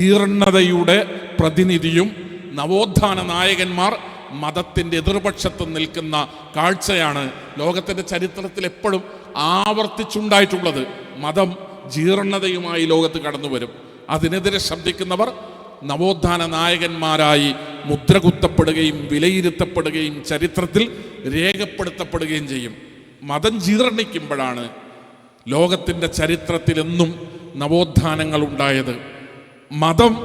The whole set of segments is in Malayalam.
ജീർണതയുടെ പ്രതിനിധിയും നവോത്ഥാന നായകന്മാർ മതത്തിന്റെ എതിർപക്ഷത്ത് നിൽക്കുന്ന കാഴ്ചയാണ് ലോകത്തിന്റെ ചരിത്രത്തിൽ എപ്പോഴും ആവർത്തിച്ചുണ്ടായിട്ടുള്ളത്. മതം ജീർണതയുമായി ലോകത്ത് കടന്നു വരും അതിനെതിരെ ശബ്ദിക്കുന്നവർ നവോത്ഥാന നായകന്മാരായി മുദ്രകുത്തപ്പെടുകയും വിലയിരുത്തപ്പെടുകയും ചരിത്രത്തിൽ രേഖപ്പെടുത്തപ്പെടുകയും ചെയ്യും. മതം ജീർണിക്കുമ്പോഴാണ് ലോകത്തിന്റെ ചരിത്രത്തിലെന്നും നവോത്ഥാനങ്ങൾ ഉണ്ടായത് മതം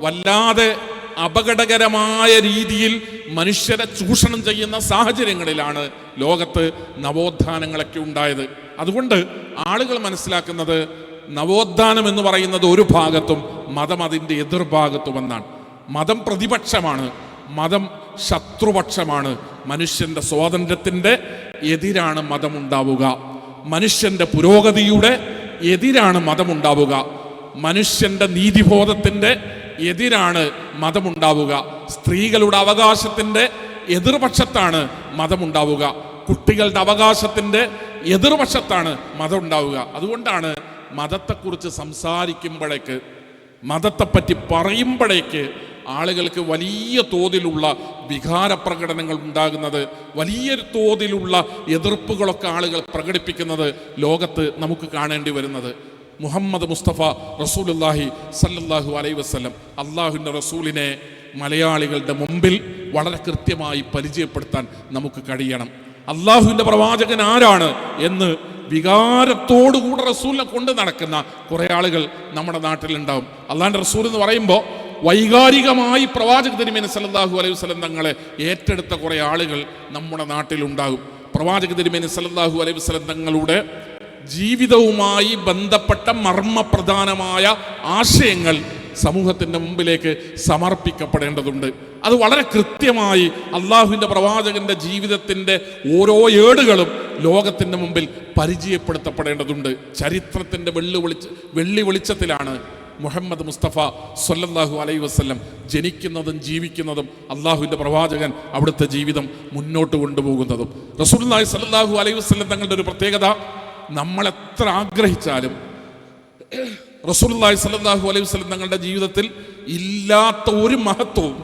വല്ലാതെ അപകടകരമായ രീതിയിൽ മനുഷ്യരെ ചൂഷണം ചെയ്യുന്ന സാഹചര്യങ്ങളിലാണ് ലോകത്ത് നവോത്ഥാനങ്ങളൊക്കെ ഉണ്ടായത്. അതുകൊണ്ട് ആളുകൾ മനസ്സിലാക്കുന്നത് നവോത്ഥാനം എന്ന് പറയുന്നത് ഒരു ഭാഗത്തും മതം അതിന്റെ എതിർഭാഗത്തുമെന്നാണ്. മതം പ്രതിപക്ഷമാണ് മതം ശത്രുപക്ഷമാണ്. മനുഷ്യന്റെ സ്വാതന്ത്ര്യത്തിന്റെ എതിരാണ് മതമുണ്ടാവുക. മനുഷ്യന്റെ പുരോഗതിയുടെ എതിരാണ് മതമുണ്ടാവുക. മനുഷ്യന്റെ നീതിബോധത്തിന്റെ എതിരാണ് മതമുണ്ടാവുക. സ്ത്രീകളുടെ അവകാശത്തിന്റെ എതിർപക്ഷത്താണ് മതമുണ്ടാവുക. കുട്ടികളുടെ അവകാശത്തിന്റെ എതിർപക്ഷത്താണ് മതം ഉണ്ടാവുക അതുകൊണ്ടാണ് മതത്തെക്കുറിച്ച് സംസാരിക്കുമ്പോഴേക്ക് മതത്തെപ്പറ്റി പറയുമ്പോഴേക്ക് ആളുകൾക്ക് വലിയ തോതിലുള്ള വികാര പ്രകടനങ്ങൾ ഉണ്ടാകുന്നത് വലിയ തോതിലുള്ള എതിർപ്പുകളൊക്കെ ആളുകൾ പ്രകടിപ്പിക്കുന്നത് ലോകത്ത് നമുക്ക് കാണേണ്ടി വരുന്നത്. മുഹമ്മദ് മുസ്തഫ റസൂലുല്ലാഹി സല്ലല്ലാഹു അലൈ വസ്ലം അള്ളാഹുവിന്റെ റസൂലിനെ മലയാളികളുടെ മുമ്പിൽ വളരെ കൃത്യമായി പരിചയപ്പെടുത്താൻ നമുക്ക് കഴിയണം. അള്ളാഹുവിന്റെ പ്രവാചകൻ ആരാണ് എന്ന് വികാരത്തോടുകൂടെ റസൂലിനെ കൊണ്ട് നടക്കുന്ന കുറെ ആളുകൾ നമ്മുടെ നാട്ടിലുണ്ടാവും. അള്ളാഹിന്റെ റസൂൽ എന്ന് പറയുമ്പോൾ വൈകാരികമായി പ്രവാചക തിരുമേനി സല്ലാഹു അലൈഹി വസ്ലം തങ്ങളെ ഏറ്റെടുത്ത കുറേ ആളുകൾ നമ്മുടെ നാട്ടിലുണ്ടാകും. പ്രവാചക തിരുമേനി സല്ലാഹു അലൈഹി വസ്ലം തങ്ങളുടെ ജീവിതവുമായി ബന്ധപ്പെട്ട മർമ്മപ്രധാനമായ ആശയങ്ങൾ സമൂഹത്തിന്റെ മുമ്പിലേക്ക് സമർപ്പിക്കപ്പെടേണ്ടതുണ്ട്. അത് വളരെ കൃത്യമായി അള്ളാഹുവിന്റെ പ്രവാചകന്റെ ജീവിതത്തിന്റെ ഓരോ ഏടുകളും ലോകത്തിന്റെ മുമ്പിൽ പരിചയപ്പെടുത്തപ്പെടേണ്ടതുണ്ട്. ചരിത്രത്തിന്റെ വെള്ളി വെളിച്ച വെള്ളി വെളിച്ചത്തിലാണ് മുഹമ്മദ് മുസ്തഫ സൊല്ലാഹു അലൈ വസ്ലം ജനിക്കുന്നതും ജീവിക്കുന്നതും അള്ളാഹുവിന്റെ പ്രവാചകൻ അവിടുത്തെ ജീവിതം മുന്നോട്ട് കൊണ്ടുപോകുന്നതും. റസൂൽ സല്ലാഹു അലൈഹി വസ്ലം തങ്ങളുടെ ഒരു പ്രത്യേകത നമ്മൾ എത്ര ആഗ്രഹിച്ചാലും റസൂലുള്ളാഹി സ്വല്ലല്ലാഹു അലൈഹി വസല്ലം തങ്ങളുടെ ജീവിതത്തിൽ ഇല്ലാത്ത ഒരു മഹത്വവും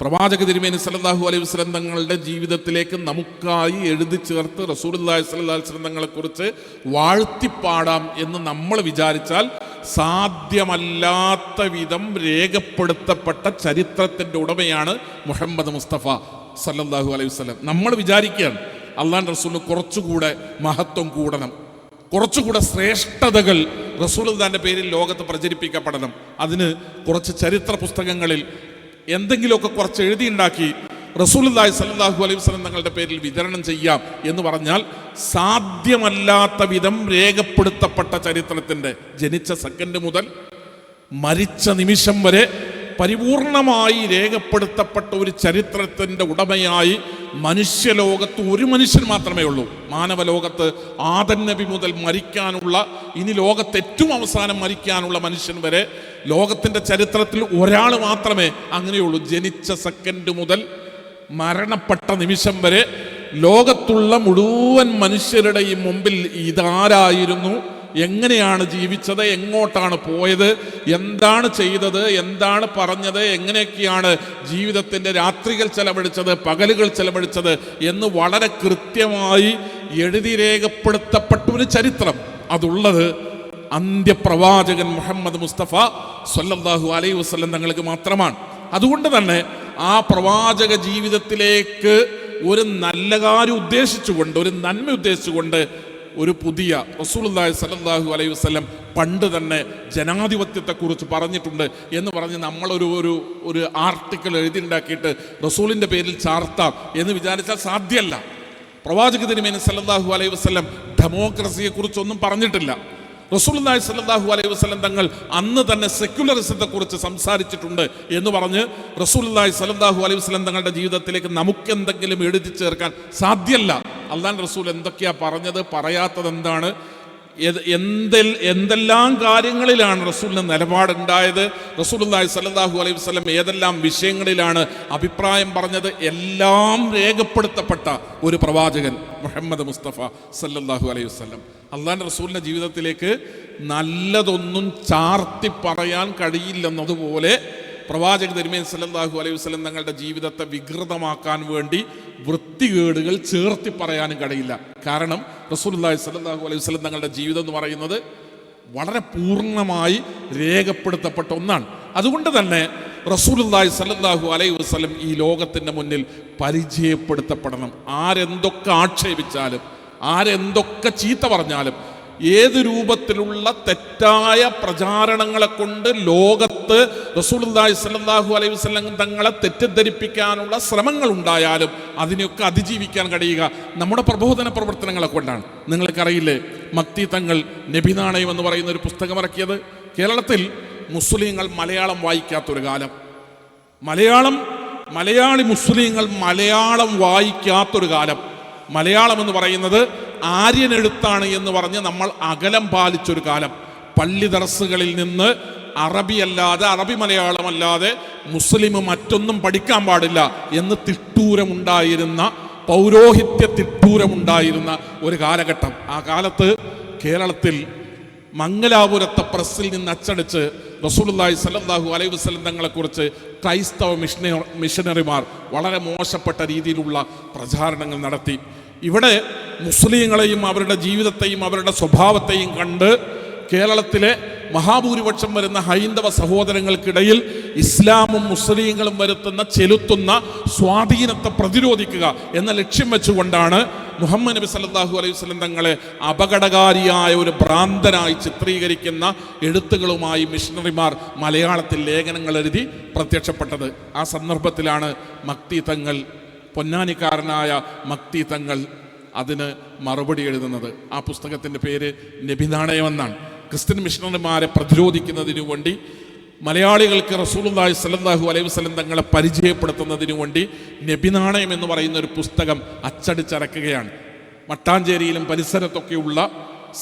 പ്രവാചക തിരുമേനി സല്ലല്ലാഹു അലൈഹി വസല്ലം തങ്ങളുടെ ജീവിതത്തിലേക്ക് നമുക്കായി എഴുതി ചേർത്ത് റസൂലുള്ളാഹി സ്വല്ലല്ലാഹു അലൈഹി വസല്ലം തങ്ങളെക്കുറിച്ച് വാഴ്ത്തിപ്പാടാം എന്ന് നമ്മൾ വിചാരിച്ചാൽ സാധ്യമല്ലാത്ത വിധം രേഖപ്പെടുത്തപ്പെട്ട ചരിത്രത്തിന്റെ ഉടമയാണ് മുഹമ്മദ് മുസ്തഫ സല്ലല്ലാഹു അലൈഹി വസല്ലം. നമ്മൾ വിചാരിക്കുകയാണ് അള്ളാൻ റസൂലിന് കുറച്ചുകൂടെ മഹത്വം കൂടണം. കുറച്ചുകൂടെ ശ്രേഷ്ഠതകൾ റസൂൽദാന്റെ പേരിൽ ലോകത്ത് പ്രചരിപ്പിക്കപ്പെടണം. അതിന് കുറച്ച് ചരിത്ര പുസ്തകങ്ങളിൽ എന്തെങ്കിലുമൊക്കെ കുറച്ച് എഴുതിയുണ്ടാക്കി റസൂലുല്ലാഹി സല്ലാഹു അലൈഹി വസ്ലം തങ്ങളുടെ പേരിൽ വിതരണം ചെയ്യാം എന്ന് പറഞ്ഞാൽ സാധ്യമല്ലാത്ത വിധം രേഖപ്പെടുത്തപ്പെട്ട ചരിത്രത്തിന്റെ ജനിച്ച സെക്കൻഡ് മുതൽ മരിച്ച നിമിഷം വരെ പരിപൂർണമായി രേഖപ്പെടുത്തപ്പെട്ട ഒരു ചരിത്രത്തിന്റെ ഉടമയായി മനുഷ്യലോകത്ത് ഒരു മനുഷ്യൻ മാത്രമേ ഉള്ളൂ. മാനവലോകത്ത് ആദൻ നബി മുതൽ മരിക്കാനുള്ള ഇനി ലോകത്ത് ഏറ്റവും അവസാനം മരിക്കാനുള്ള മനുഷ്യൻ വരെ ലോകത്തിന്റെ ചരിത്രത്തിൽ ഒരാൾ മാത്രമേ അങ്ങനെയുള്ളൂ. ജനിച്ച സെക്കൻഡ് മുതൽ മരണപ്പെട്ട നിമിഷം വരെ ലോകത്തുള്ള മുഴുവൻ മനുഷ്യരുടെയും മുമ്പിൽ ഇതാരായിരുന്നു? എങ്ങനെയാണ് ജീവിച്ചത് എങ്ങോട്ടാണ് പോയത് എന്താണ് ചെയ്തത് എന്താണ് പറഞ്ഞത് എങ്ങനെയൊക്കെയാണ് ജീവിതത്തിന്റെ രാത്രികൾ ചെലവഴിച്ചത് പകലുകൾ ചെലവഴിച്ചത് എന്ന് വളരെ കൃത്യമായി എഴുതി രേഖപ്പെടുത്തപ്പെട്ട ഒരു ചരിത്രം. അതുള്ളത് അന്ത്യപ്രവാചകൻ മുഹമ്മദ് മുസ്തഫ സൊല്ലാഹു അലൈ വസ്ലം തങ്ങൾക്ക് മാത്രമാണ്. അതുകൊണ്ട് തന്നെ ആ പ്രവാചക ജീവിതത്തിലേക്ക് ഒരു നല്ല കാര്യം ഉദ്ദേശിച്ചുകൊണ്ട് ഒരു നന്മ ഉദ്ദേശിച്ചുകൊണ്ട് ഒരു പുതിയ റസൂലുള്ളാഹി സല്ലല്ലാഹു അലൈഹി വസല്ലം പണ്ട് തന്നെ ജനാധിപത്യത്തെക്കുറിച്ച് പറഞ്ഞിട്ടുണ്ട് എന്ന് പറഞ്ഞ് നമ്മളൊരു ഒരു ഒരു ആർട്ടിക്കിൾ എഴുതിണ്ടാക്കിയിട്ട് റസൂലിന്റെ പേരിൽ ചാർത്താം എന്ന് വിചാരിച്ചാൽ സാധ്യമല്ല. പ്രവാചക തിരുമേനി സല്ലല്ലാഹു അലൈഹി വസല്ലം ഡെമോക്രസിയെക്കുറിച്ചൊന്നും പറഞ്ഞിട്ടില്ല. റസൂലുള്ളാഹി സ്വല്ലല്ലാഹു അലൈഹി വസല്ലം തങ്ങൾ അന്ന് തന്നെ സെക്യുലറിസത്തെ കുറിച്ച് സംസാരിച്ചിട്ടുണ്ട് എന്ന് പറഞ്ഞ് റസൂലുള്ളാഹി സ്വല്ലല്ലാഹു അലൈഹി വസല്ലം തങ്ങളുടെ ജീവിതത്തിലേക്ക് നമുക്ക് എന്തെങ്കിലും എഴുതി ചേർക്കാൻ സാധ്യമല്ല അള്ളാൻ റസൂൽ എന്തൊക്കെയാ പറഞ്ഞത്? പറയാത്തത് എന്താണ് എന്തെൽ എന്തെല്ലാം കാര്യങ്ങളിലാണ് റസൂലിന് നിലപാടുണ്ടായത്? റസൂലുള്ളാഹി സലാഹു അലൈഹി വസ്ലം ഏതെല്ലാം വിഷയങ്ങളിലാണ് അഭിപ്രായം പറഞ്ഞത്? എല്ലാം രേഖപ്പെടുത്തപ്പെട്ട ഒരു പ്രവാചകൻ മുഹമ്മദ് മുസ്തഫ സല്ലല്ലാഹു അലൈഹി വസ്ലം അള്ളാഹിന്റെ റസൂലിന്റെ ജീവിതത്തിലേക്ക് നല്ലതൊന്നും ചാർത്തി പറയാൻ കഴിയില്ലെന്നതുപോലെ പ്രവാചക തിരുമേൻ സല്ലല്ലാഹു അലൈഹി വസല്ലം തങ്ങളുടെ ജീവിതത്തെ വികൃതമാക്കാൻ വേണ്ടി വൃത്തികേടുകൾ ചേർത്തി പറയാനും കഴിയില്ല. കാരണം റസൂലുള്ളാഹി സല്ലല്ലാഹു അലൈഹി വസല്ലം തങ്ങളുടെ ജീവിതം എന്ന് പറയുന്നത് വളരെ പൂർണമായി രേഖപ്പെടുത്തപ്പെട്ട ഒന്നാണ്. അതുകൊണ്ട് തന്നെ റസൂലുള്ളാഹി സല്ലാഹു അലൈഹി വസ്ലം ഈ ലോകത്തിന്റെ മുന്നിൽ പരിചയപ്പെടുത്തപ്പെടണം. ആരെന്തൊക്കെ ആക്ഷേപിച്ചാലും ആരെന്തൊക്കെ ചീത്ത പറഞ്ഞാലും ഏത് രൂപത്തിലുള്ള തെറ്റായ പ്രചാരണങ്ങളെ കൊണ്ട് ലോകത്ത് റസൂലുള്ളാഹി സല്ലാഹു അലൈഹി വസല്ലം തങ്ങളെ തെറ്റിദ്ധരിപ്പിക്കാനുള്ള ശ്രമങ്ങൾ ഉണ്ടായാലും അതിനെയൊക്കെ അതിജീവിക്കാൻ കഴിയുക. നമ്മുടെ പ്രബോധന പ്രവർത്തനങ്ങളെ കൊണ്ടാണ്. നിങ്ങൾക്കറിയില്ലേ മക്തി തങ്ങൾ നബിനാണയം എന്ന് പറയുന്ന ഒരു പുസ്തകം ഇറക്കിയത്? കേരളത്തിൽ മുസ്ലിങ്ങൾ മലയാളം വായിക്കാത്തൊരു കാലം. മലയാളം മലയാളി മുസ്ലിങ്ങൾ മലയാളം വായിക്കാത്തൊരു കാലം. മലയാളം എന്ന് പറയുന്നത് ആര്യനെഴുത്താണ് എന്ന് പറഞ്ഞ് നമ്മൾ അകലം പാലിച്ചൊരു കാലം. പള്ളി ദർസുകളിൽ നിന്ന് അറബി അല്ലാതെ അറബി മലയാളമല്ലാതെ മുസ്ലിം മറ്റൊന്നും പഠിക്കാൻ പാടില്ല എന്ന് തിട്ടൂരമുണ്ടായിരുന്ന പൗരോഹിത്യ തിട്ടൂരമുണ്ടായിരുന്ന ഒരു കാലഘട്ടം. ആ കാലത്ത് കേരളത്തിൽ മംഗലാപുരത്തെ പ്രസ്സിൽ നിന്ന് അച്ചടിച്ച് റസൂലുള്ളാഹി സല്ലാഹു അലൈഹി വസ്ലം തങ്ങളെക്കുറിച്ച് ക്രൈസ്തവ മിഷന മിഷനറിമാർ വളരെ മോശപ്പെട്ട രീതിയിലുള്ള പ്രചാരണങ്ങൾ നടത്തി. ഇവിടെ മുസ്ലിങ്ങളെയും അവരുടെ ജീവിതത്തെയും അവരുടെ സ്വഭാവത്തെയും കണ്ട് കേരളത്തിലെ മഹാഭൂരിപക്ഷം വരുന്ന ഹൈന്ദവ സഹോദരങ്ങൾക്കിടയിൽ ഇസ്ലാമും മുസ്ലിങ്ങളും വരുത്തുന്ന ചെലുത്തുന്ന സ്വാധീനത്തെ പ്രതിരോധിക്കുക എന്ന ലക്ഷ്യം വെച്ചുകൊണ്ടാണ് മുഹമ്മദ് നബി സല്ലാഹു അലൈഹി വസല്ലം തങ്ങളെ അപകടകാരിയായ ഒരു ഭ്രാന്തനായി ചിത്രീകരിക്കുന്ന എഴുത്തുകളുമായി മിഷണറിമാർ മലയാളത്തിൽ ലേഖനങ്ങൾ എഴുതി പ്രത്യക്ഷപ്പെട്ടത്. ആ സന്ദർഭത്തിലാണ് മക്തി തങ്ങൾ പൊന്നാനിക്കാരനായ മക്തി തങ്ങൾ അതിന് മറുപടി എഴുതുന്നത്. ആ പുസ്തകത്തിന്റെ പേര് നബിനാണയം എന്നാണ് ക്രിസ്ത്യൻ മിഷണറിമാരെ പ്രതിരോധിക്കുന്നതിനു വേണ്ടി മലയാളികൾക്ക് റസൂലുള്ളാഹി സല്ലല്ലാഹു അലൈഹി വസല്ലം തങ്ങളെ പരിചയപ്പെടുത്തുന്നതിനു വേണ്ടി നബിനാണയം എന്ന് പറയുന്ന ഒരു പുസ്തകം അച്ചടിച്ചിറക്കുകയാണ്. മട്ടാഞ്ചേരിയിലും പരിസരത്തൊക്കെയുള്ള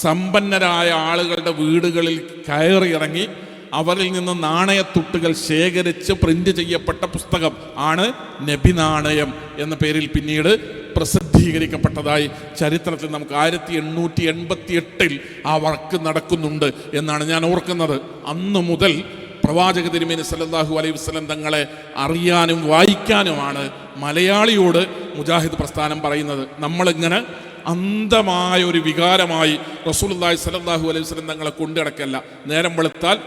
സമ്പന്നരായ ആളുകളുടെ വീടുകളിൽ കയറിയിറങ്ങി അവരിൽ നിന്ന് നാണയത്തുട്ടുകൾ ശേഖരിച്ച് പ്രിന്റ് ചെയ്യപ്പെട്ട പുസ്തകം ആണ് നബി നാണയം എന്ന പേരിൽ പിന്നീട് പ്രസിദ്ധീകരിക്കപ്പെട്ടതായി ചരിത്രത്തിൽ നമുക്ക് ആയിരത്തി എണ്ണൂറ്റി എൺപത്തി എട്ടിൽ ആ വർക്ക് നടക്കുന്നുണ്ട് എന്നാണ് ഞാൻ ഓർക്കുന്നത്. അന്ന് മുതൽ പ്രവാചക തിരുമേനി സല്ലാഹു അലൈഹി വസ്ലം തങ്ങളെ അറിയാനും വായിക്കാനുമാണ് മലയാളിയോട് മുജാഹിദ് പ്രസ്ഥാനം പറയുന്നത്. നമ്മളിങ്ങനെ അന്ധമായ ഒരു വികാരമായി റസൂലുള്ളാഹി സലാഹു അലൈഹി വസ്ലം തങ്ങളെ കൊണ്ടുനടക്കല്ല. നേരം വെളുത്താൽ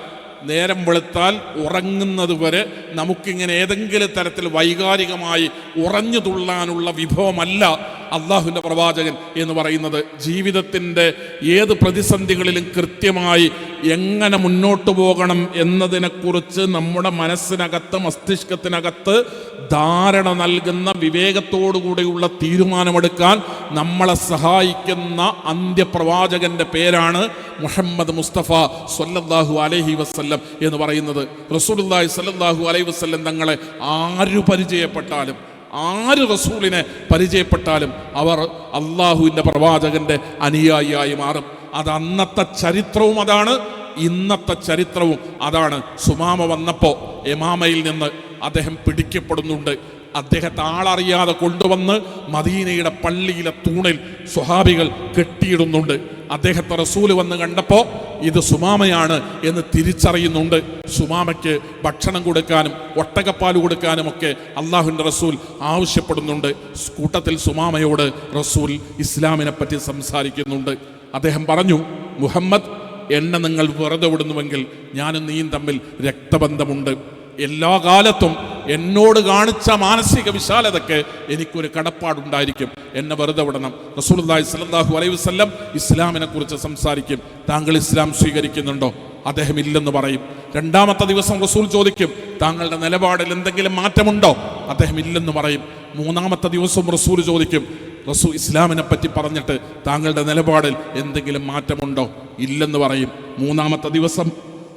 നേരം വെളുത്താൽ ഉറങ്ങുന്നത് വരെ നമുക്കിങ്ങനെ ഏതെങ്കിലും തരത്തിൽ വൈകാരികമായി ഉറഞ്ഞു തുള്ളാനുള്ള വിഭവമല്ല അള്ളാഹുവിന്റെ പ്രവാചകൻ എന്ന് പറയുന്നത്. ജീവിതത്തിന്റെ ഏത് പ്രതിസന്ധികളിലും കൃത്യമായി എങ്ങനെ മുന്നോട്ട് പോകണം എന്നതിനെക്കുറിച്ച് നമ്മുടെ മനസ്സിനകത്ത് മസ്തിഷ്കത്തിനകത്ത് ധാരണ നൽകുന്ന വിവേകത്തോടുകൂടിയുള്ള തീരുമാനമെടുക്കാൻ നമ്മളെ സഹായിക്കുന്ന അന്ത്യപ്രവാചകന്റെ പേരാണ് മുഹമ്മദ് മുസ്തഫ സൊല്ലാഹു അലൈഹി വസ്ല്ലം എന്ന് പറയുന്നത്. റസൂലുള്ളാഹി സല്ലാഹു അലൈഹി വസ്ല്ലം തങ്ങളെ ആര് പരിചയപ്പെട്ടാലും ആര് റസൂലിനെ പരിചയപ്പെട്ടാലും അവർ അള്ളാഹുവിന്റെ പ്രവാചകന്റെ അനുയായിയായി മാറും. അത് അന്നത്തെ ചരിത്രവും അതാണ് ഇന്നത്തെ ചരിത്രവും അതാണ്. സുമാമ വന്നപ്പോൾ എമാമയിൽ നിന്ന് അദ്ദേഹം പിടിക്കപ്പെടുന്നുണ്ട്. അദ്ദേഹത്തെ ആളറിയാതെ കൊണ്ടുവന്ന് മദീനയുടെ പള്ളിയിലെ തൂണിൽ സ്വഹാബികൾ കെട്ടിയിടുന്നുണ്ട്. അദ്ദേഹത്തെ റസൂൽ വന്ന് കണ്ടപ്പോൾ ഇത് സുമാമയാണ് എന്ന് തിരിച്ചറിയുന്നുണ്ട്. സുമാമയ്ക്ക് ഭക്ഷണം കൊടുക്കാനും ഒട്ടകപ്പാൽ കൊടുക്കാനും ഒക്കെ അള്ളാഹുവിന്റെ റസൂൽ ആവശ്യപ്പെടുന്നുണ്ട്. കൂട്ടത്തിൽ സുമാമയോട് റസൂൽ ഇസ്ലാമിനെ പറ്റി സംസാരിക്കുന്നുണ്ട്. അദ്ദേഹം പറഞ്ഞു മുഹമ്മദ് എന്നെ നിങ്ങൾ വെറുതെ വിടുന്നുവെങ്കിൽ ഞാനും നീയും തമ്മിൽ രക്തബന്ധമുണ്ട്. എല്ലാ കാലത്തും എന്നോട് കാണിച്ച മാനസിക വിശാലതയ്ക്ക് എനിക്കൊരു കടപ്പാടുണ്ടായിരിക്കും. എന്നെ വെറുതെ വിടണം. റസൂലുള്ളാഹി സല്ലല്ലാഹു അലൈഹി വസല്ലം ഇസ്ലാമിനെ കുറിച്ച് സംസാരിക്കും. താങ്കൾ ഇസ്ലാം സ്വീകരിക്കുന്നുണ്ടോ? അദ്ദേഹം ഇല്ലെന്ന് പറയും. രണ്ടാമത്തെ ദിവസം റസൂൽ ചോദിക്കും താങ്കളുടെ നിലപാടിൽ എന്തെങ്കിലും മാറ്റമുണ്ടോ? അദ്ദേഹം ഇല്ലെന്ന് പറയും. മൂന്നാമത്തെ ദിവസം റസൂൽ ചോദിക്കും റസൂ ഇസ്ലാമിനെ പറ്റി പറഞ്ഞിട്ട് താങ്കളുടെ നിലപാടിൽ എന്തെങ്കിലും മാറ്റമുണ്ടോ? ഇല്ലെന്ന് പറയും. മൂന്നാമത്തെ ദിവസം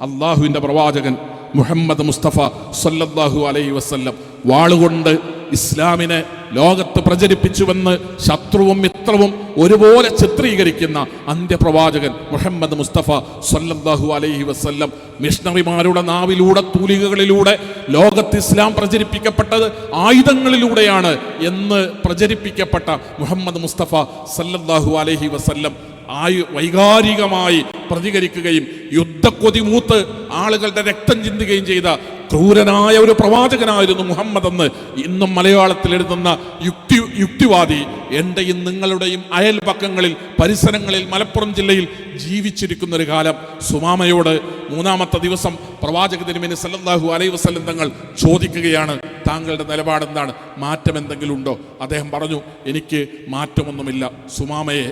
അള്ളാഹുവിന്റെ പ്രവാചകൻ മുഹമ്മദ് മുസ്തഫ സല്ലല്ലാഹു അലൈഹി വസല്ലം. വാളുകൊണ്ട് ഇസ്ലാമിനെ ലോകത്ത് പ്രചരിപ്പിച്ചുവെന്ന് ശത്രുവും മിത്രവും ഒരുപോലെ ചിത്രീകരിക്കുന്ന അന്ത്യപ്രവാചകൻ മുഹമ്മദ് മുസ്തഫ സല്ലല്ലാഹു അലൈഹി വസല്ലം. മിഷണറിമാരുടെ നാവിലൂടെ തൂലികകളിലൂടെ ലോകത്ത് ഇസ്ലാം പ്രചരിപ്പിക്കപ്പെട്ടത് ആയുധങ്ങളിലൂടെയാണ് എന്ന് പ്രചരിപ്പിക്കപ്പെട്ട മുഹമ്മദ് മുസ്തഫ സല്ലല്ലാഹു അലൈഹി വസല്ലം. ആയു വൈകാരികമായി പ്രതികരിക്കുകയും യുദ്ധക്കൊതി മൂത്ത് ആളുകളുടെ രക്തം ചിന്തുകയും ചെയ്ത ക്രൂരനായ ഒരു പ്രവാചകനായിരുന്നു മുഹമ്മദ് എന്ന് ഇന്നും മലയാളത്തിൽ എഴുതുന്ന യുക്തി യുക്തിവാദി എന്റെയും നിങ്ങളുടെയും അയൽപക്കങ്ങളിൽ പരിസരങ്ങളിൽ മലപ്പുറം ജില്ലയിൽ ജീവിച്ചിരിക്കുന്ന ഒരു കാലം. സുമാമയോട് മൂന്നാമത്തെ ദിവസം പ്രവാചക തിരുമേനി സല്ലാഹു അലൈഹി വസല്ലം തങ്ങൾ ചോദിക്കുകയാണ് താങ്കളുടെ നിലപാടെന്താണ്? മാറ്റം എന്തെങ്കിലും ഉണ്ടോ? അദ്ദേഹം പറഞ്ഞു എനിക്ക് മാറ്റമൊന്നുമില്ല. സുമാമയെ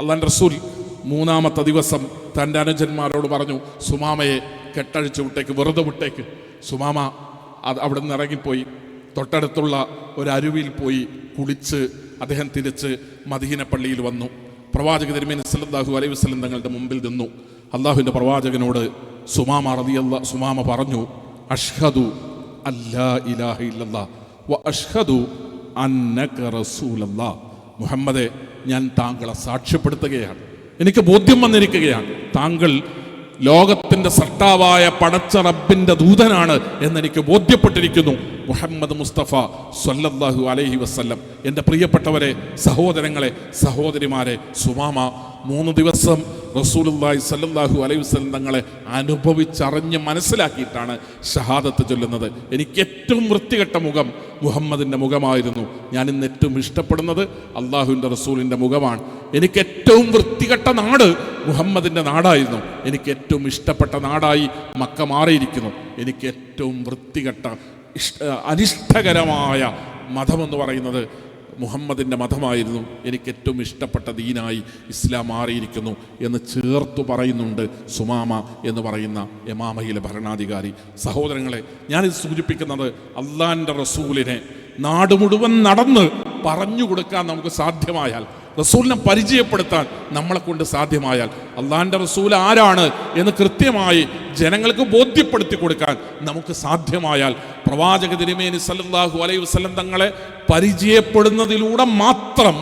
അള്ളാൻ റസൂൽ മൂന്നാമത്തെ ദിവസം തന്റെ അനുജന്മാരോട് പറഞ്ഞു സുമാമയെ കെട്ടഴിച്ചു വിട്ടേക്ക് വെറുതെ വിട്ടേക്ക്. സുമാമ അത് അവിടെ നിന്ന് ഇറങ്ങിപ്പോയി. തൊട്ടടുത്തുള്ള ഒരു പോയി കുളിച്ച് അദ്ദേഹം തിരിച്ച് മദീന പള്ളിയിൽ വന്നു. പ്രവാചക തിരുമേനി സല്ലല്ലാഹു അലൈഹി വസ്ലം തങ്ങളുടെ മുമ്പിൽ നിന്നു. അള്ളാഹുവിന്റെ പ്രവാചകനോട് സുമാമ റതിയല്ല സുമാമ പറഞ്ഞു അഷ്ഹദു അല്ലാ ഇലാഹ വ അഷ്ഹദു അന്നക റസൂലല്ലാ. മുഹമ്മദെ ഞാൻ താങ്കളെ സാക്ഷ്യപ്പെടുത്തുകയാണ്. എനിക്ക് ബോധ്യം വന്നിരിക്കുകയാണ്. താങ്കൾ ലോകത്തിന്റെ സർട്ടാവായ പടച്ച റബ്ബിന്റെ ദൂതനാണ് എന്നെനിക്ക് ബോധ്യപ്പെട്ടിരിക്കുന്നു. മുഹമ്മദ് മുസ്തഫ സല്ലല്ലാഹു അലൈഹി വസ്ല്ലം. എന്റെ പ്രിയപ്പെട്ടവരെ സഹോദരങ്ങളെ സഹോദരിമാരെ സുമാമ മൂന്ന് ദിവസം റസൂലുള്ളാഹി സല്ലാഹു അലൈഹി വസല്ലം തങ്ങളെ അനുഭവിച്ചറിഞ്ഞ് മനസ്സിലാക്കിയിട്ടാണ് ഷഹാദത്ത് ചൊല്ലുന്നത്. എനിക്ക് ഏറ്റവും വൃത്തികെട്ട മുഖം മുഹമ്മദിന്റെ മുഖമായിരുന്നു. ഞാൻ ഇന്ന് ഏറ്റവും ഇഷ്ടപ്പെടുന്നത് അള്ളാഹുവിന്റെ റസൂലിന്റെ മുഖമാണ്. എനിക്ക് ഏറ്റവും വൃത്തികെട്ട നാട് മുഹമ്മദിന്റെ നാടായിരുന്നു. എനിക്ക് ഏറ്റവും ഇഷ്ടപ്പെട്ട നാടായി മക്ക മാറിയിരിക്കുന്നു. എനിക്ക് ഏറ്റവും വൃത്തികെട്ട ഇഷ്ട അനിഷ്ടകരമായ മതമെന്ന് പറയുന്നത് മുഹമ്മദിന്റെ മതമായിരുന്നു. എനിക്ക് ഏറ്റവും ഇഷ്ടപ്പെട്ട ദീനായി ഇസ്ലാം മാറിയിരിക്കുന്നു എന്ന് ചേർത്തു പറയുന്നുണ്ട് സുമാമ എന്ന് പറയുന്ന എമാമയിലെ ഭരണാധികാരി. സഹോദരങ്ങളെ ഞാനിത് സൂചിപ്പിക്കുന്നത് അള്ളാന്റെ റസൂലിനെ നാട് മുഴുവൻ നടന്ന് പറഞ്ഞു കൊടുക്കാൻ നമുക്ക് സാധ്യമായാൽ റസൂലിനെ പരിചയപ്പെടുത്താൻ നമ്മളെ കൊണ്ട് സാധ്യമായാൽ അള്ളാഹിന്റെ റസൂൽ ആരാണ് എന്ന് കൃത്യമായി ജനങ്ങൾക്ക് ബോധ്യപ്പെടുത്തി കൊടുക്കാൻ നമുക്ക് സാധ്യമായാൽ പ്രവാചക തിരുമേനി സല്ലാഹു അലൈഹി വസ്ലം തങ്ങളെ പരിചയപ്പെടുന്നതിലൂടെ മാത്രം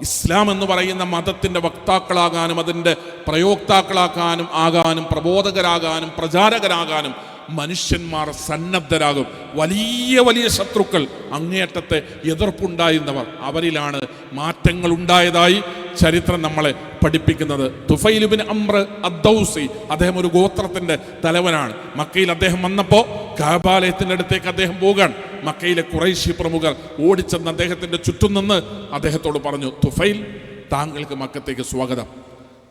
ഇസ്ലാം എന്ന് പറയുന്ന മതത്തിന്റെ വക്താക്കളാകാനും അതിന്റെ പ്രയോക്താക്കളാക്കാനും ആകാനും പ്രബോധകരാകാനും പ്രചാരകരാകാനും മനുഷ്യന്മാർ സന്നദ്ധരാകും. വലിയ വലിയ ശത്രുക്കൾ അങ്ങേയറ്റത്തെ എതിർപ്പുണ്ടായിരുന്നവർ. അവരിലാണ് മാറ്റങ്ങൾ ഉണ്ടായതായി ചരിത്രം നമ്മളെ പഠിപ്പിക്കുന്നത്. തുഫൈലുബിൻ അമ്ര അദ്ദൌസി അദ്ദേഹം ഒരു ഗോത്രത്തിന്റെ തലവനാണ്. മക്കയിൽ അദ്ദേഹം വന്നപ്പോൾ കാബാലയത്തിന്റെ അടുത്തേക്ക് അദ്ദേഹം പോകാൻ മക്കയിലെ കുറേശ്ശി പ്രമുഖർ ഓടിച്ചെന്ന് അദ്ദേഹത്തിന്റെ ചുറ്റും നിന്ന് അദ്ദേഹത്തോട് പറഞ്ഞു തുഫൈൽ താങ്കൾക്ക് മക്കത്തേക്ക് സ്വാഗതം.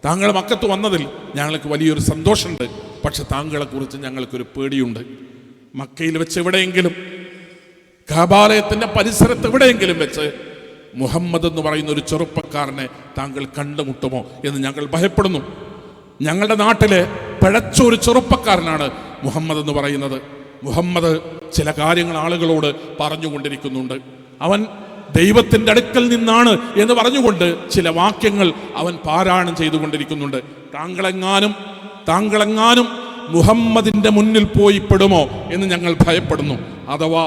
താങ്കൾ മക്കത്ത് വന്നതിൽ ഞങ്ങൾക്ക് വലിയൊരു സന്തോഷമുണ്ട്. പക്ഷെ താങ്കളെക്കുറിച്ച് ഞങ്ങൾക്കൊരു പേടിയുണ്ട്. മക്കയിൽ വെച്ച് എവിടെയെങ്കിലും കാബാലയത്തിന്റെ പരിസരത്ത് എവിടെയെങ്കിലും വെച്ച് മുഹമ്മദ് എന്ന് പറയുന്ന ഒരു ചെറുപ്പക്കാരനെ താങ്കൾ കണ്ടുമുട്ടുമോ എന്ന് ഞങ്ങൾ ഭയപ്പെടുന്നു. ഞങ്ങളുടെ നാട്ടിലെ പിഴച്ച ഒരു ചെറുപ്പക്കാരനാണ് മുഹമ്മദ് എന്ന് പറയുന്നത്. മുഹമ്മദ് ചില കാര്യങ്ങൾ ആളുകളോട് പറഞ്ഞുകൊണ്ടിരിക്കുന്നുണ്ട്. അവൻ ദൈവത്തിന്റെ അടുക്കൽ നിന്നാണ് എന്ന് പറഞ്ഞുകൊണ്ട് ചില വാക്യങ്ങൾ അവൻ പാരായണം ചെയ്തുകൊണ്ടിരിക്കുന്നുണ്ട്. താങ്കളെങ്ങാനും താങ്കളെങ്ങാനും മുഹമ്മദിന്റെ മുന്നിൽ പോയി പെടുമോ എന്ന് ഞങ്ങൾ ഭയപ്പെടുന്നു. അഥവാ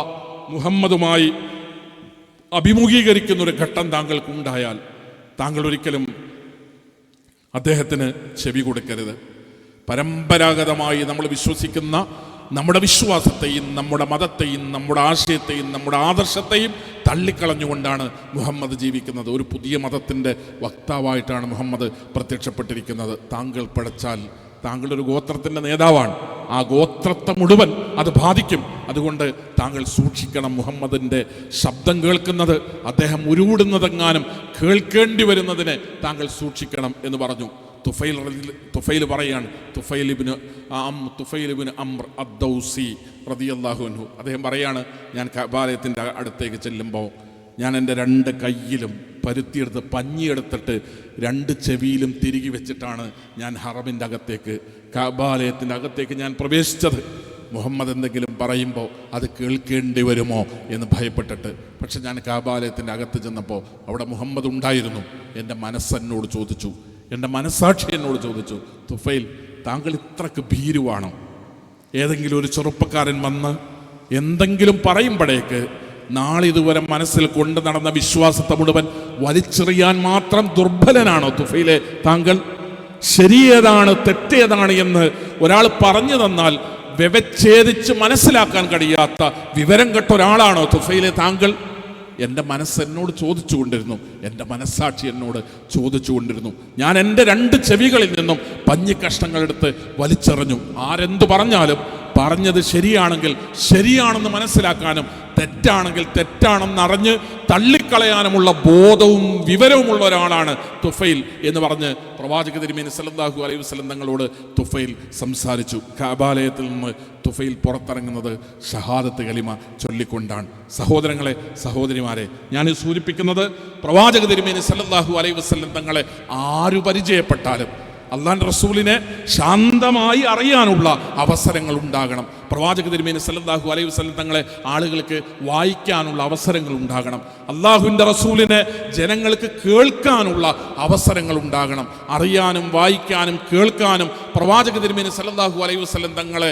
മുഹമ്മദുമായി അഭിമുഖീകരിക്കുന്ന ഒരു ഘട്ടം താങ്കൾക്ക് ഉണ്ടായാൽ താങ്കൾ ഒരിക്കലും അദ്ദേഹത്തിന് ചെവി കൊടുക്കരുത്. പരമ്പരാഗതമായി നമ്മൾ വിശ്വസിക്കുന്ന നമ്മുടെ വിശ്വാസത്തെയും നമ്മുടെ മതത്തെയും നമ്മുടെ ആശയത്തെയും നമ്മുടെ ആദർശത്തെയും തള്ളിക്കളഞ്ഞുകൊണ്ടാണ് മുഹമ്മദ് ജീവിക്കുന്നത്. ഒരു പുതിയ മതത്തിന്റെ വക്താവായിട്ടാണ് മുഹമ്മദ് പ്രത്യക്ഷപ്പെട്ടിരിക്കുന്നത്. താങ്കൾ പിഴച്ചാൽ താങ്കളുടെ ഒരു ഗോത്രത്തിന്റെ നേതാവാണ്. ആ ഗോത്രത്തെ മുഴുവൻ അത് ബാധിക്കും. അതുകൊണ്ട് താങ്കൾ സൂക്ഷിക്കണം മുഹമ്മദിന്റെ ശബ്ദം കേൾക്കുന്നത് അദ്ദേഹം ഉരുവിടുന്നതെങ്ങാനും കേൾക്കേണ്ടി വരുന്നതിനെ താങ്കൾ സൂക്ഷിക്കണം എന്ന് പറഞ്ഞു. തുഫൈൽ തുഫൈൽ പറയാണ് തുഫൈലിബിന് അം തുഫൈലിബിന് അമർ അദ്ദൗസി റതിയല്ലാഹു അൻഹു. അദ്ദേഹം പറയാണ് ഞാൻ കബാലയത്തിന്റെ അടുത്തേക്ക് ചെല്ലുമ്പോൾ ഞാൻ എന്റെ രണ്ട് കയ്യിലും പരുത്തിയെടുത്ത് പഞ്ഞിയെടുത്തിട്ട് രണ്ട് ചെവിയിലും തിരികെ വെച്ചിട്ടാണ് ഞാൻ ഹറമിന്റെ അകത്തേക്ക് കബാലയത്തിന്റെ അകത്തേക്ക് ഞാൻ പ്രവേശിച്ചത്. മുഹമ്മദ് എന്തെങ്കിലും പറയുമ്പോൾ അത് കേൾക്കേണ്ടി വരുമോ എന്ന് ഭയപ്പെട്ടിട്ട് പക്ഷെ ഞാൻ കാബാലയത്തിന്റെ അകത്ത് ചെന്നപ്പോൾ അവിടെ മുഹമ്മദ് ഉണ്ടായിരുന്നു. എന്റെ മനസ്സെന്നോട് ചോദിച്ചു. എന്റെ മനസ്സാക്ഷി എന്നോട് ചോദിച്ചു തുഫൈൽ താങ്കൾ ഇത്രക്ക് ഭീരുവാണോ? ഏതെങ്കിലും ഒരു ചെറുപ്പക്കാരൻ വന്ന് എന്തെങ്കിലും പറയുമ്പോഴേക്ക് നാളിതുവരെ മനസ്സിൽ കൊണ്ടു നടന്ന വിശ്വാസത്തെ മുഴുവൻ വലിച്ചെറിയാൻ മാത്രം ദുർബലനാണോ തുഫയിലെ താങ്കൾ? ശരിയേതാണ് തെറ്റേതാണ് എന്ന് ഒരാൾ പറഞ്ഞു തന്നാൽ വ്യവച്ഛേദിച്ച് മനസ്സിലാക്കാൻ കഴിയാത്ത വിവരം കെട്ട ഒരാളാണോ തുഫയിലെ താങ്കൾ? എന്റെ മനസ്സ് എന്നോട് ചോദിച്ചുകൊണ്ടിരുന്നു. എന്റെ മനസ്സാക്ഷി എന്നോട് ചോദിച്ചുകൊണ്ടിരുന്നു. ഞാൻ എന്റെ രണ്ട് ചെവികളിൽ നിന്നും പഞ്ഞിക്കഷ്ണങ്ങളെടുത്ത് വലിച്ചെറിഞ്ഞു. ആരെന്തു പറഞ്ഞാലും പറഞ്ഞത് ശരിയാണെങ്കിൽ ശരിയാണെന്ന് മനസ്സിലാക്കാനും തെറ്റാണെങ്കിൽ തെറ്റാണെന്ന് അറിഞ്ഞ് തള്ളിക്കളയാനുമുള്ള ബോധവും വിവരവുമുള്ള ഒരാളാണ് തുഫൈൽ എന്ന് പറഞ്ഞ് പ്രവാചക തിരുമേനി സല്ലല്ലാഹു അലൈഹി വസ്ലം തങ്ങളോട് തുഫൈൽ സംസാരിച്ചു. കാബാലയത്തിൽ നിന്ന് തുഫൈൽ പുറത്തിറങ്ങുന്നത് ഷഹാദത്ത് കലിമ ചൊല്ലിക്കൊണ്ടാണ്. സഹോദരങ്ങളെ സഹോദരിമാരെ ഞാൻ സൂചിപ്പിക്കുന്നത് പ്രവാചക തിരുമേനി സല്ലല്ലാഹു അലൈഹി വസ്ലം തങ്ങളെ ആരു പരിചയപ്പെട്ടാലും അള്ളാൻ റസൂലിനെ ശാന്തമായി അറിയാനുള്ള അവസരങ്ങൾ ഉണ്ടാകണം. പ്രവാചക തിരുമേനി സല്ലാഹു അലൈഹി വസല്ലം തങ്ങളെ ആളുകൾക്ക് വായിക്കാനുള്ള അവസരങ്ങൾ ഉണ്ടാകണം. അള്ളാഹുവിന്റെ റസൂലിനെ ജനങ്ങൾക്ക് കേൾക്കാനുള്ള അവസരങ്ങൾ ഉണ്ടാകണം. അറിയാനും വായിക്കാനും കേൾക്കാനും പ്രവാചക തിരുമേനി സല്ലാഹു അലൈഹി വസ്ലം തങ്ങളെ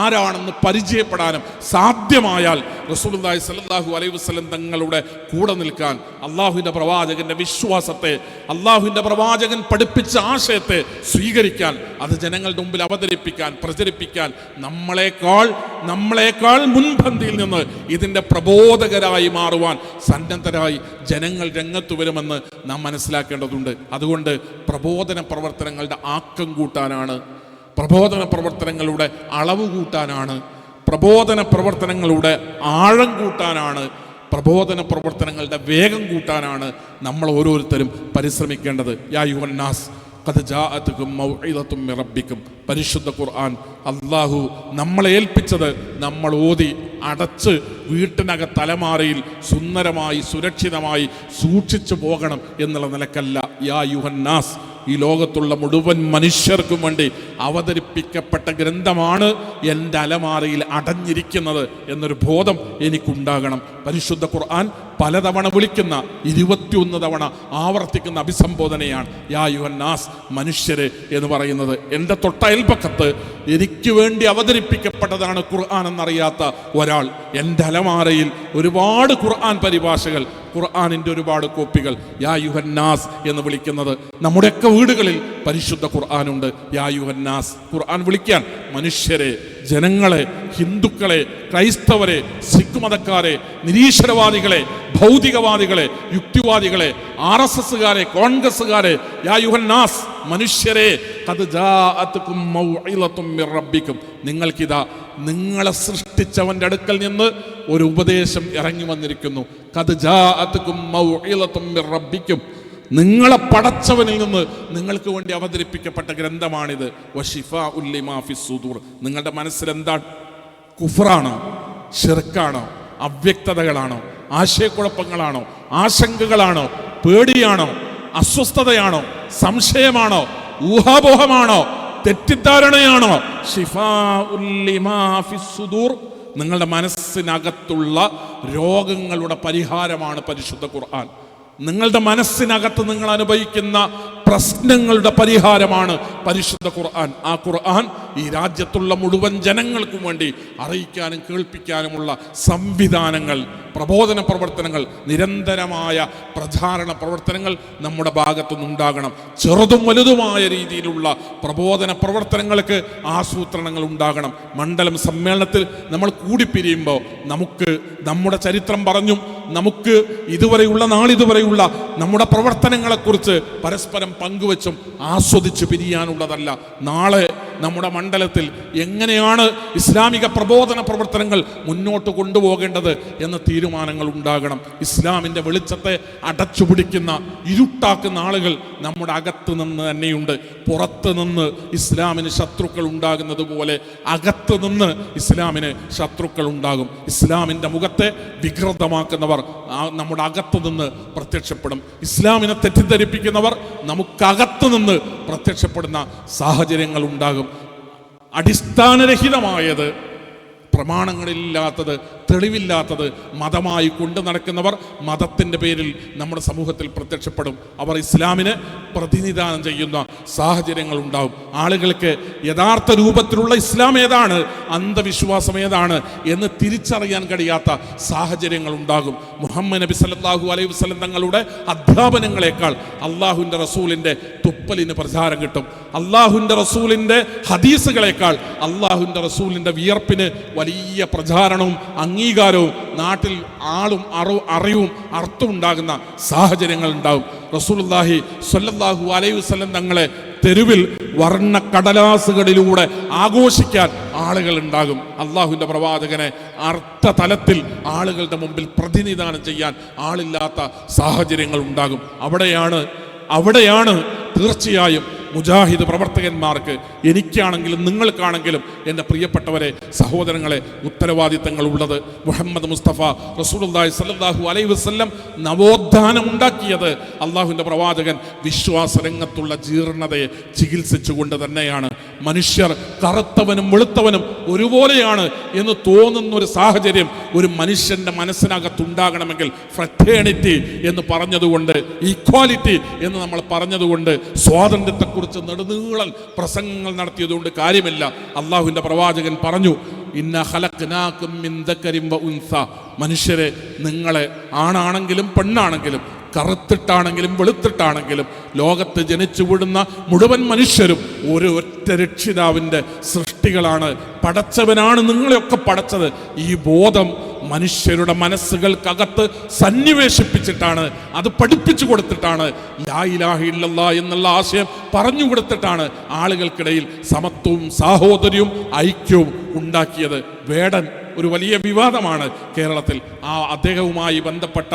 ആരാണെന്ന് പരിചയപ്പെടാനും സാധ്യമായാൽ റസൂലുള്ളാഹി സല്ലാഹു അലൈഹി വസ്ലം തങ്ങളുടെ കൂടെ നിൽക്കാൻ അള്ളാഹുവിന്റെ പ്രവാചകന്റെ വിശ്വാസത്തെ അള്ളാഹുവിന്റെ പ്രവാചകൻ പഠിപ്പിച്ച ആശയത്തെ സ്വീകരിക്കാൻ അത് ജനങ്ങളുടെ മുമ്പിൽ അവതരിപ്പിക്കാൻ പ്രചരിപ്പിക്കാൻ നമ്മളെക്കാൾ നമ്മളെക്കാൾ മുൻപന്തിയിൽ നിന്ന് ഇതിന്റെ പ്രബോധകരായി മാറുവാൻ സന്നദ്ധരായി ജനങ്ങൾ രംഗത്ത് വരുമെന്ന് നാം മനസ്സിലാക്കേണ്ടതുണ്ട്. അതുകൊണ്ട് പ്രബോധന പ്രവർത്തനങ്ങളുടെ ആക്കം കൂട്ടാനാണ് പ്രബോധന പ്രവർത്തനങ്ങളുടെ അളവ് കൂട്ടാനാണ് പ്രബോധന പ്രവർത്തനങ്ങളുടെ ആഴം കൂട്ടാനാണ് പ്രബോധന പ്രവർത്തനങ്ങളുടെ വേഗം കൂട്ടാനാണ് നമ്മൾ ഓരോരുത്തരും പരിശ്രമിക്കേണ്ടത്. യാ യുവന്നാസ് റബ്ബിക്കും പരിശുദ്ധ ഖുർആൻ അള്ളാഹു നമ്മളെ ഏൽപ്പിച്ചത് നമ്മൾ ഓതി അടച്ച് വീട്ടിനക തലമാറയിൽ സുന്ദരമായി സുരക്ഷിതമായി സൂക്ഷിച്ചു പോകണം എന്നുള്ള നിലക്കല്ല. യാ യുഹന്നാസ് ഈ ലോകത്തുള്ള മുഴുവൻ മനുഷ്യർക്കും വേണ്ടി അവതരിപ്പിക്കപ്പെട്ട ഗ്രന്ഥമാണ് എന്റെ അലമാറയിൽ അടഞ്ഞിരിക്കുന്നത് എന്നൊരു ബോധം എനിക്കുണ്ടാകണം. പരിശുദ്ധ ഖുർആൻ പലതവണ വിളിക്കുന്ന ഇരുപത്തിയൊന്ന് തവണ ആവർത്തിക്കുന്ന അഭിസംബോധനയാണ് യാ യുഹന്നാസ് മനുഷ്യരെ എന്ന് പറയുന്നത്. എന്റെ തൊട്ടയൽപ്പക്കത്ത് എനിക്ക് വേണ്ടി അവതരിപ്പിക്കപ്പെട്ടതാണ് ഖുർആൻ എന്നറിയാത്ത ഒരാൾ. എന്റെ അലമാരയിൽ ഒരുപാട് ഖുർആൻ പരിഭാഷകൾ ഖുർആാനിന്റെ ഒരുപാട് കോപ്പികൾ യാ യുഹന്നാസ് എന്ന് വിളിക്കുന്നത്. നമ്മുടെയൊക്കെ വീടുകളിൽ പരിശുദ്ധ ഖുർആാനുണ്ട്. യാ യുഹന്നാസ് ഖുർആൻ വിളിക്കാൻ മനുഷ്യരെ ജനങ്ങളെ ഹിന്ദുക്കളെ ക്രൈസ്തവരെ സിഖ് മതക്കാരെ നിരീശ്വരവാദികളെ ഭൗതികവാദികളെ യുക്തിവാദികളെ ആർ എസ് എസുകാരെ കോൺഗ്രസ്സുകാരെ യാ യുഹന്നാസ് മനുഷ്യരെ നിങ്ങൾക്കിതാ നിങ്ങളെ സൃഷ്ടിച്ചവന്റെ അടുക്കൽ നിന്ന് ഒരു ഉപദേശം ഇറങ്ങി വന്നിരിക്കുന്നു. കത് ജാ റബ്ബിക്കും. നിങ്ങളെ പടച്ചവനിൽ നിന്ന് നിങ്ങൾക്ക് വേണ്ടി അവതരിപ്പിക്കപ്പെട്ട ഗ്രന്ഥമാണിത്. വഷിഫ ഉല്ലിമാഫി സുദൂർ. നിങ്ങളുടെ മനസ്സിൽ എന്താണ് കുഫറാണോ ഷിർക്കാണോ അവ്യക്തതകളാണോ? ആശയക്കുഴപ്പങ്ങളാണോ? ആശങ്കകളാണോ? പേടിയാണോ? അസ്വസ്ഥതയാണോ? സംശയമാണോ? ഊഹാപോഹമാണോ? തെറ്റിദ്ധാരണയാണോ? സുദൂർ. നിങ്ങളുടെ മനസ്സിനകത്തുള്ള രോഗങ്ങളുടെ പരിഹാരമാണ് പരിശുദ്ധ ഖുർആൻ. നിങ്ങളുടെ മനസ്സിനകത്ത് നിങ്ങൾ അനുഭവിക്കുന്ന പ്രശ്നങ്ങളുടെ പരിഹാരമാണ് പരിശുദ്ധ ഖുർആൻ. ആ ഖുർആൻ ഈ രാജ്യത്തുള്ള മുഴുവൻ ജനങ്ങൾക്കും വേണ്ടി അറിയിക്കാനും കേൾപ്പിക്കാനുമുള്ള സംവിധാനങ്ങൾ പ്രബോധന പ്രവർത്തനങ്ങൾ നിരന്തരമായ പ്രചാരണ പ്രവർത്തനങ്ങൾ നമ്മുടെ ഭാഗത്തുനിന്നുണ്ടാകണം ചെറുതും വലുതുമായ രീതിയിലുള്ള പ്രബോധന പ്രവർത്തനങ്ങൾക്ക് ആസൂത്രണങ്ങൾ ഉണ്ടാകണം. മണ്ഡലം സമ്മേളനത്തിൽ നമ്മൾ കൂടിപ്പിരിയുമ്പോൾ നമുക്ക് നമ്മുടെ ചരിത്രം പറഞ്ഞും നമുക്ക് ഇതുവരെയുള്ള നാളിതുവരെയുള്ള നമ്മുടെ പ്രവർത്തനങ്ങളെക്കുറിച്ച് പരസ്പരം പങ്കുവച്ചും ആസ്വദിച്ച് പിരിയാനുള്ളതല്ല. നാളെ നമ്മുടെ മണ്ഡലത്തിൽ എങ്ങനെയാണ് ഇസ്ലാമിക പ്രബോധന പ്രവർത്തനങ്ങൾ മുന്നോട്ട് കൊണ്ടുപോകേണ്ടത് എന്ന തീരുമാനങ്ങൾ ഉണ്ടാകണം. ഇസ്ലാമിന്റെ വെളിച്ചത്തെ അടച്ചുപിടിക്കുന്ന ഇരുട്ടാക്കുന്ന ആളുകൾ നമ്മുടെ അകത്ത് നിന്ന് തന്നെയുണ്ട്. പുറത്ത് നിന്ന് ഇസ്ലാമിന് ശത്രുക്കൾ ഉണ്ടാകുന്നത് പോലെ അകത്ത് നിന്ന് ഇസ്ലാമിന് ശത്രുക്കൾ ഉണ്ടാകും. ഇസ്ലാമിന്റെ മുഖത്തെ വികൃതമാക്കുന്നവർ നമ്മുടെ അകത്ത് നിന്ന് പ്രത്യക്ഷപ്പെടും. ഇസ്ലാമിനെ തെറ്റിദ്ധരിപ്പിക്കുന്നവർ നമുക്കകത്ത് നിന്ന് പ്രത്യക്ഷപ്പെടുന്ന സാഹചര്യങ്ങൾ ഉണ്ടാകും. അടിസ്ഥാനരഹിതമായത്. പ്രമാണങ്ങളില്ലാത്തത് തെളിവില്ലാത്തത് മതമായി കൊണ്ടു നടക്കുന്നവർ മതത്തിന്റെ പേരിൽ നമ്മുടെ സമൂഹത്തിൽ പ്രത്യക്ഷപ്പെടും. അവർ ഇസ്ലാമിന് പ്രതിനിധാനം ചെയ്യുന്ന സാഹചര്യങ്ങൾ ഉണ്ടാവും ആളുകൾക്ക് യഥാർത്ഥ രൂപത്തിലുള്ള ഇസ്ലാം ഏതാണ്? അന്ധവിശ്വാസം ഏതാണ്? എന്ന് തിരിച്ചറിയാൻ കഴിയാത്ത സാഹചര്യങ്ങൾ ഉണ്ടാകും മുഹമ്മദ് നബി സല്ലാഹു അലൈഹി വസ്ലം തങ്ങളുടെ അധ്യാപനങ്ങളെക്കാൾ അള്ളാഹുവിന്റെ റസൂലിന്റെ തുപ്പലിന് പ്രചാരം കിട്ടും. അള്ളാഹുവിന്റെ റസൂലിന്റെ ഹദീസുകളെക്കാൾ അള്ളാഹുവിന്റെ റസൂലിന്റെ വിയർപ്പിന് വലിയ പ്രചാരണവും അംഗീകാരവും നാട്ടിൽ ആളും അറു അറിവും അർത്ഥവും ഉണ്ടാകുന്ന സാഹചര്യങ്ങൾ ഉണ്ടാവും റസൂലുള്ളാഹി സ്വല്ലല്ലാഹു അലൈഹി വസല്ലം തങ്ങളെ തെരുവിൽ വർണ കടലാസുകളിലൂടെ ആഘോഷിക്കാൻ ആളുകൾ ഉണ്ടാകും. അള്ളാഹുവിന്റെ പ്രവാചകനെ അർത്ഥ തലത്തിൽ ആളുകളുടെ മുമ്പിൽ പ്രതിനിധാനം ചെയ്യാൻ ആളില്ലാത്ത സാഹചര്യങ്ങൾ ഉണ്ടാകും. അവിടെയാണ് അവിടെയാണ് തീർച്ചയായും മുജാഹിദ് പ്രവർത്തകന്മാർക്ക് എനിക്കാണെങ്കിലും നിങ്ങൾക്കാണെങ്കിലും എന്റെ പ്രിയപ്പെട്ടവരെ സഹോദരങ്ങളെ ഉത്തരവാദിത്തങ്ങൾ ഉള്ളത് മുഹമ്മദ് മുസ്തഫ റസൂലുള്ളാഹി സല്ലാഹു അലൈ വസ്ല്ലം നവോത്ഥാനം ഉണ്ടാക്കിയത് അള്ളാഹുവിന്റെ പ്രവാചകൻ വിശ്വാസ രംഗത്തുള്ള ജീർണതയെ ചികിത്സിച്ചുകൊണ്ട് തന്നെയാണ്. മനുഷ്യർ കറുത്തവനും വെളുത്തവനും ഒരുപോലെയാണ് എന്ന് തോന്നുന്ന ഒരു സാഹചര്യം ഒരു മനുഷ്യന്റെ മനസ്സിനകത്തുണ്ടാകണമെങ്കിൽ ഫ്രറ്റേണിറ്റി എന്ന് പറഞ്ഞതുകൊണ്ട് ഈക്വാലിറ്റി എന്ന് നമ്മൾ പറഞ്ഞതുകൊണ്ട് സ്വാതന്ത്ര്യത്തെക്കുറിച്ച് നെടുനീളൻ പ്രസംഗങ്ങൾ നടത്തിയതുകൊണ്ട് കാര്യമില്ല. അള്ളാഹുവിന്റെ പ്രവാചകൻ പറഞ്ഞു ഇന്ന ഹലക്കനാക്കും വ ഉൻസ. മനുഷ്യരെ നിങ്ങളെ ആണാണെങ്കിലും പെണ്ണാണെങ്കിലും കറുത്തിട്ടാണെങ്കിലും വെളുത്തിട്ടാണെങ്കിലും ലോകത്ത് ജനിച്ചു വിടുന്ന മുഴുവൻ മനുഷ്യരും ഒരു ഒറ്റ രക്ഷിതാവിന്റെ സൃഷ്ടികളാണ്. പടച്ചവനാണ് നിങ്ങളെയൊക്കെ പടച്ചത്. ഈ ബോധം മനുഷ്യരുടെ മനസ്സുകൾക്കകത്ത് സന്നിവേശിപ്പിച്ചിട്ടാണ് അത് പഠിപ്പിച്ചു കൊടുത്തിട്ടാണ് ലാ ഇലാഹ ഇല്ലല്ലാ എന്നുള്ള ആശയം പറഞ്ഞു കൊടുത്തിട്ടാണ് ആളുകൾക്കിടയിൽ സമത്വവും സാഹോദര്യവും ഐക്യവും ഉണ്ടാക്കിയത്. വേടൻ ഒരു വലിയ വിവാദമാണ് കേരളത്തിൽ. ആ അദ്ദേഹവുമായി ബന്ധപ്പെട്ട